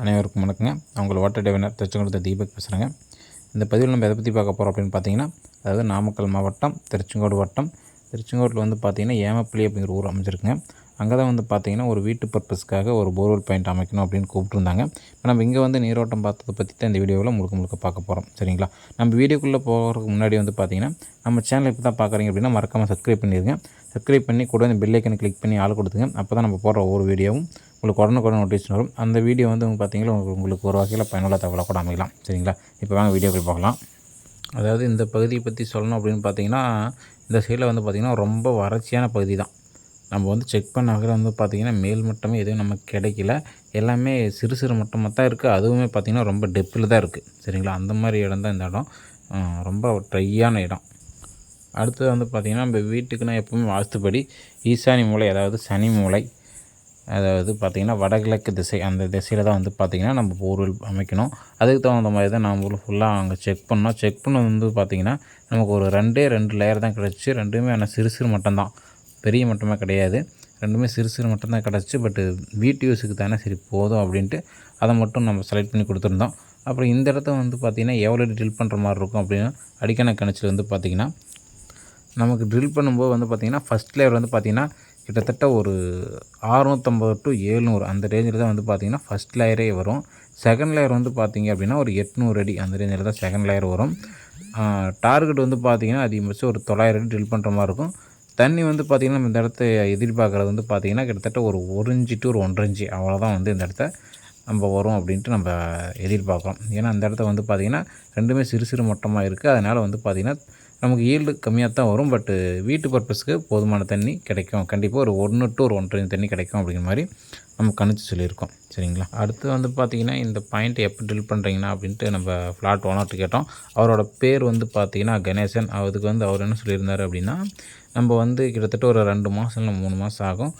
அனைவருக்கும் வணக்கங்க. அவங்கள வாட்டர் டெவனர் திருச்செங்கோடு தீபக் பேசுகிறேங்க இந்த பதிவில் நம்ம எதை பற்றி பார்க்க போகிறோம் அப்படின்னு பார்த்தீங்கன்னா அதாவது நாமக்கல் மாவட்டம் திருச்செங்கோடு வட்டம். திருச்செங்கோட்டில் வந்து பார்த்திங்கன்னா ஏமப்பள்ளி அப்படிங்கிற ஊர் அமைஞ்சிருக்குங்க. அங்கே தான் வந்து பார்த்திங்கன்னா ஒரு வீட்டு பர்பஸ்க்காக ஒரு போர்வெல் பாயிண்ட் அமைக்கணும் அப்படின்னு கூப்பிட்டுருந்தாங்க. இப்போ நம்ம இங்கே வந்து நீரோட்டம் பார்த்ததை பற்றி தான் இந்த வீடியோவில் முழுக்க முழுக்க பார்க்க போகிறோம் சரிங்களா? நம்ம வீடியோக்குள்ளே போகிறதுக்கு முன்னாடி வந்து பார்த்திங்கன்னா நம்ம சேனல் இப்போ தான் பார்க்குறீங்க அப்படின்னா மறக்காமல் சப்ஸ்கிரைப் பண்ணிடுங்க. சப்ஸ்கிரைப் பண்ணி கூட இந்த பெல்லைக்கனை கிளிக் பண்ணி ஆள் கொடுத்துங்க. அப்போ தான் நம்ம போடுற ஒவ்வொரு வீடியோவும் உங்களுக்கு உடனுக்குடன் நோட்டிஃபிகேஷன் வரும். அந்த வீடியோ வந்து பார்த்தீங்கன்னா உங்களுக்கு உங்களுக்கு ஒரு வகையில் பயனுள்ள தகவலாக கூட அமைக்கலாம் சரிங்களா? இப்போ வாங்க வீடியோக்கள் பார்க்கலாம் அதாவது இந்த பகுதியை பற்றி சொல்லணும் அப்படின்னு பார்த்தீங்கன்னா இந்த சைடில் வந்து பார்த்திங்கன்னா ரொம்ப வறட்சியான பகுதி தான். நம்ம வந்து செக் பண்ண வகையில் வந்து பார்த்திங்கன்னா மேல் மட்டமே எதுவும் நமக்கு கிடைக்கல. எல்லாமே சிறு சிறு மட்டமாக தான் இருக்குது அதுவுமே பார்த்திங்கன்னா ரொம்ப டெப்பில் தான் இருக்குது சரிங்களா? அந்த மாதிரி இடம் தான் இந்த இடம். ரொம்ப ட்ரையான இடம். அடுத்தது வந்து பார்த்திங்கன்னா நம்ம வீட்டுக்குன்னா எப்பவுமே வாஸ்துப்படி ஈசானி மூலை அதாவது சனி மூலை அதாவது பார்த்திங்கன்னா வடகிழக்கு திசை அந்த திசையில் தான் வந்து பார்த்திங்கன்னா நம்ம போர்வெல் அமைக்கணும். அதுக்கு தகுந்த மாதிரி தான் நம்ம ஃபுல்லாக அங்கே செக் பண்ணோம் செக் பண்ணது வந்து பார்த்திங்கன்னா நமக்கு ஒரு ரெண்டே ரெண்டு லேயர் தான் கிடச்சி ரெண்டுமே ஆனால் சிறு சிறு மட்டும்தான். பெரிய மட்டமாக கிடையாது. ரெண்டுமே சிறு சிறு மட்டும்தான் கிடச்சி பட்டு வீட்டு யூஸுக்கு தானே சரி போதும் அப்படின்ட்டு அதை மட்டும் நம்ம செலக்ட் பண்ணி கொடுத்துருந்தோம். அப்புறம் இந்த இடத்த வந்து பார்த்திங்கன்னா எவ்வளோ ட்ரில் பண்ணுற மாதிரி இருக்கும் அப்படின்னா அடிக்கான கணச்சில் வந்து பார்த்திங்கன்னா நமக்கு ட்ரில் பண்ணும்போது வந்து பார்த்திங்கன்னா ஃபஸ்ட் லேயர் வந்து பார்த்திங்கன்னா கிட்டத்தட்ட ஒரு அறுநூற்றம்பது டு ஏழ்நூறு அந்த ரேஞ்சில் தான் வந்து பார்த்திங்கன்னா ஃபஸ்ட் லேயரே வரும். செகண்ட் லேயர் வந்து பார்த்திங்க அப்படின்னா ஒரு எட்நூறு அடி அந்த ரேஞ்சில் தான் செகண்ட் லேயர் வரும். டார்கெட் வந்து பார்த்திங்கன்னா அதிகபட்சம் ஒரு தொள்ளாயிரம் அடி ட்ரில் பண்ணுற மாதிரி இருக்கும். தண்ணி வந்து பார்த்திங்கன்னா நம்ம இந்த இடத்த எதிர்பார்க்குறது வந்து பார்த்திங்கன்னா கிட்டத்தட்ட ஒரு ஒரு இன்ச்சு டு ஒரு ஒன்றரை இன்ச்சு அவ்வளோதான் வந்து இந்த இடத்த நம்ம வரும் அப்படின்ட்டு நம்ம எதிர்பார்க்குறோம். ஏன்னா அந்த இடத்த வந்து பார்த்திங்கன்னா ரெண்டுமே சிறு சிறு மட்டமாக இருக்குது அதனால் வந்து பார்த்திங்கன்னா நமக்கு ஈல்டு கம்மியாக தான் வரும் பட்டு வீட்டு பர்பஸ்க்கு போதுமான தண்ணி கிடைக்கும். கண்டிப்பாக ஒரு ஒன்று டு ஒரு ஒன்றரை தண்ணி கிடைக்கும் அப்படிங்கிற மாதிரி நம்ம கணிச்சு சொல்லியிருக்கோம். சரிங்களா? அடுத்து வந்து பார்த்திங்கன்னா இந்த பாயிண்ட்டை எப்போ ட்ரில் பண்ணுறீங்கன்னா அப்படின்ட்டு நம்ம ஃப்ளாட் ஓனர்ட்டு கேட்டோம். அவரோட பேர் வந்து பார்த்திங்கன்னா கணேசன். அதுக்கு வந்து அவர் என்ன சொல்லியிருந்தார் அப்படின்னா நம்ம வந்து கிட்டத்தட்ட ஒரு ரெண்டு மாதம் இல்லை மூணு மாதம் ஆகும்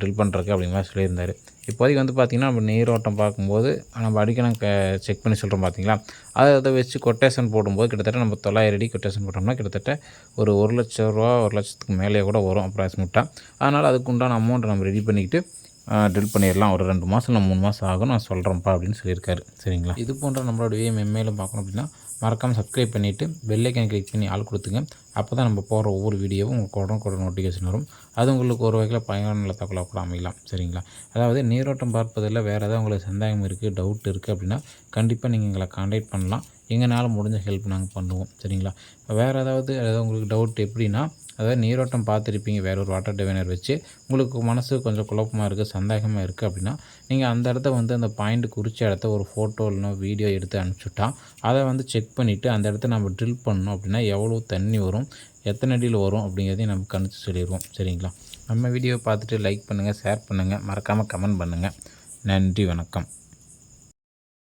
ட்ரில் பண்ணுறதுக்கு அப்படிங்கிற மாதிரி சொல்லியிருந்தார். இப்போதைக்கு வந்து பார்த்திங்கன்னா நம்ம நீரோட்டம் பார்க்கும்போது நம்ம அடிக்கணும் க செக் பண்ணி சொல்கிறோம் பார்த்தீங்களா? அதை அதை வச்சு கொட்டேஷன் போடும்போது கிட்டத்தட்ட நம்ம தொள்ளாயிரம் அடி கொட்டேஷன் போட்டோம்னா கிட்டத்தட்ட ஒரு ஒரு லட்ச ரூபா ஒரு லட்சத்துக்கு மேலே கூட வரும் அப்ராக்சிமேட்டாக அதனால் அதுக்கு உண்டான அமௌண்ட்டை நம்ம ரெடி பண்ணிக்கிட்டு ட்ரில் பண்ணிடலாம். ஒரு ரெண்டு மாதம் இல்லை மூணு மாதம் ஆகும். நான் சொல்கிறேன்ப்பா அப்படின்னு சொல்லியிருக்காரு. சரிங்களா? இது போன்ற நம்மளோட விஎம் மெம்மேலும் பார்க்கணும் அப்படின்னா மறக்காமல் சப்ஸ்கிரைப் பண்ணிவிட்டு பெல்லைக்கன் கிளிக் பண்ணி ஆள் கொடுத்துங்க. அப்போ தான் நம்ம போகிற ஒவ்வொரு வீடியோவும் உங்களுக்கு உடனுக்குடன் நோட்டிஃபிகேஷன் வரும். அது உங்களுக்கு ஒரு வகையில் பயனுள்ள தகவலாக கூட அமையலாம். சரிங்களா? அதாவது நீரோட்டம் பார்ப்பதில் வேறு ஏதாவது உங்களுக்கு சந்தேகம் இருக்குது டவுட் இருக்குது அப்படின்னா கண்டிப்பாக நீங்கள் எங்களை காண்டாக்ட் பண்ணலாம். எங்களால் முடிஞ்ச ஹெல்ப் நாங்கள் பண்ணுவோம். சரிங்களா? இப்போ வேறு ஏதாவது ஏதாவது உங்களுக்கு டவுட் எப்படின்னா அதாவது நீரோட்டம் பார்த்துருப்பீங்க வேற ஒரு வாட்டர் டிவைனர் வச்சு. உங்களுக்கு மனசு கொஞ்சம் குழப்பமாக இருக்குது சந்தேகமாக இருக்குது அப்படின்னா நீங்கள் அந்த இடத்த வந்து அந்த பாயிண்ட் குறித்த இடத்த ஒரு ஃபோட்டோ இல்லைனா வீடியோ எடுத்து அனுப்பிச்சுட்டா அதை வந்து செக் பண்ணிவிட்டு அந்த இடத்த நம்ம ட்ரில் பண்ணோம் அப்படின்னா எவ்வளோ தண்ணி வரும் எத்தனை அடியில் வரும் அப்படிங்கிறதையும் நம்ம கணிச்சு சொல்லிடுவோம். சரிங்களா? நம்ம வீடியோ பார்த்துட்டு லைக் பண்ணுங்கள் ஷேர் பண்ணுங்கள் மறக்காமல் கமெண்ட் பண்ணுங்கள் நன்றி வணக்கம்.